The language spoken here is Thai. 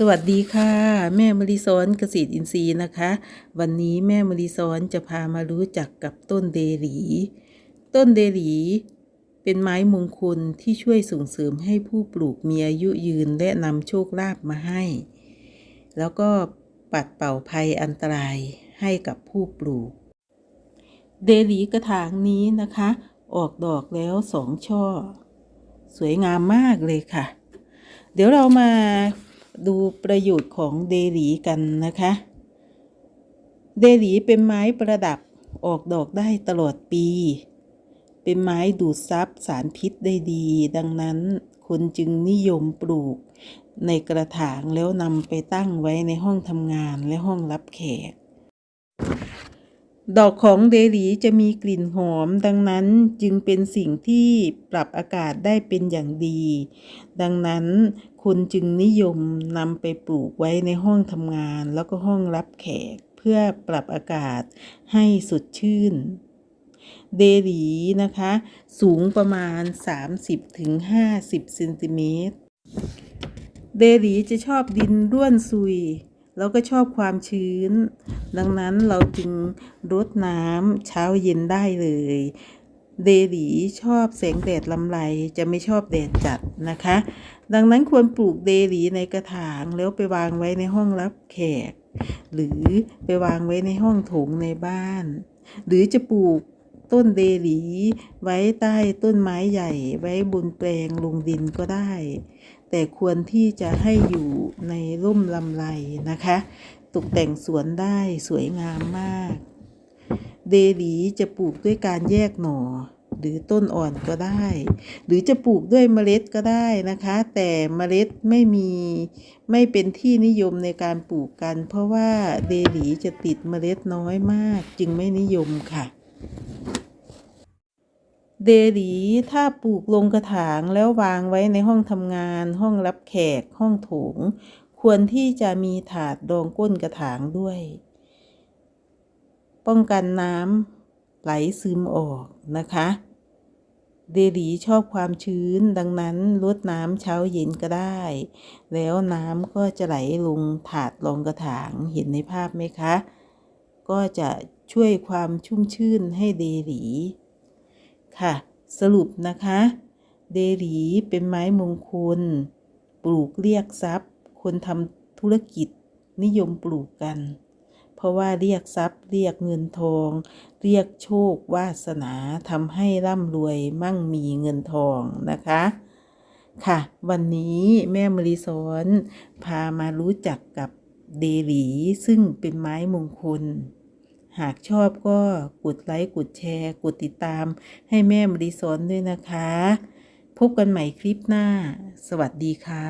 สวัสดีค่ะ แม่มริซ้อนเกษตรอินทรีย์นะคะ วันนี้แม่มริซ้อนจะพามารู้จักกับต้นเดหลี ต้นเดหลี เป็นไม้มงคลที่ช่วยส่งเสริมให้ผู้ปลูกมีอายุยืนและนำโชคลาภมาให้ แล้วก็ปัดเป่าภัยอันตรายให้กับผู้ปลูก เดหลีกระถางนี้นะคะ ออกดอกแล้วสองช่อ สวยงามมากเลยค่ะ เดี๋ยวเรามา ดูประโยชน์ของเดหลีกันนะคะ เดหลีเป็นไม้ประดับออกดอกได้ตลอดปี เป็นไม้ดูดซับสารพิษได้ดี ดังนั้นคนจึงนิยมปลูกในกระถางแล้วนำไปตั้งไว้ในห้องทำงานและห้องรับแขก ดอกของเดลีจะมีกลิ่นหอม ดังนั้นจึงเป็นสิ่งที่ปรับอากาศได้เป็นอย่างดี ดังนั้นคนจึงนิยมนำไปปลูกไว้ในห้องทำงาน แล้วก็ห้องรับแขกเพื่อปรับอากาศให้สดชื่น เดลีนะคะ สูงประมาณ 30-50เซนติเมตรเดลีจะชอบดินร่วนซุย แล้วก็ชอบความชื้น ดังนั้นเราจึงรดน้ำเช้าเย็นได้เลย เดลีชอบแสงแดดลำไรจะไม่ชอบแดดจัดนะคะ ดังนั้นควรปลูกเดลีในกระถางแล้วไปวางไว้ในห้องรับแขก หรือไปวางไว้ในห้องโถงในบ้าน หรือจะปลูก ต้นเดหลี ไว้ใต้ต้นไม้ใหญ่ ไว้บนแปลงลงดินก็ได้ แต่ควรที่จะให้อยู่ในร่มลำไรนะคะ ตกแต่งสวนได้สวยงามมาก เดหลีจะปลูกด้วยการแยกหน่อหรือต้นอ่อนก็ได้ หรือจะปลูกด้วยเมล็ดก็ได้นะคะ แต่เมล็ดไม่มีไม่เป็นที่นิยมในการปลูกกัน เพราะว่าเดหลีจะติดเมล็ดน้อยมากจึงไม่นิยมค่ะ เดหลีถ้าปลูกลงกระถางแล้ววางไว้ในห้องทำงาน ห้องรับแขก ห้องโถง ควรที่จะมีถาดรองก้นกระถางด้วย ป้องกันน้ำไหลซึมออกนะคะ เดหลีชอบความชื้นดังนั้นลดน้ำเช้าเย็นก็ได้ แล้วน้ำก็จะไหลลงถาดรองกระถางเห็นในภาพไหมคะ ก็จะช่วยความชุ่มชื่นให้เดหลี ค่ะ สรุปนะคะ เดหลีเป็นไม้มงคล ปลูกเรียกทรัพย์ คนทำธุรกิจนิยมปลูกกัน เพราะว่าเรียกทรัพย์ เรียกเงินทอง เรียกโชควาสนาทำให้ร่ำรวยมั่งมีเงินทองนะคะค่ะ วันนี้แม่มริสอนพามารู้จักกับเดหลีซึ่งเป็นไม้มงคล หากชอบก็กดไลค์กดแชร์ กดติดตาม ให้แม่มริสอนด้วยนะคะ พบกันใหม่คลิปหน้า สวัสดีค่ะ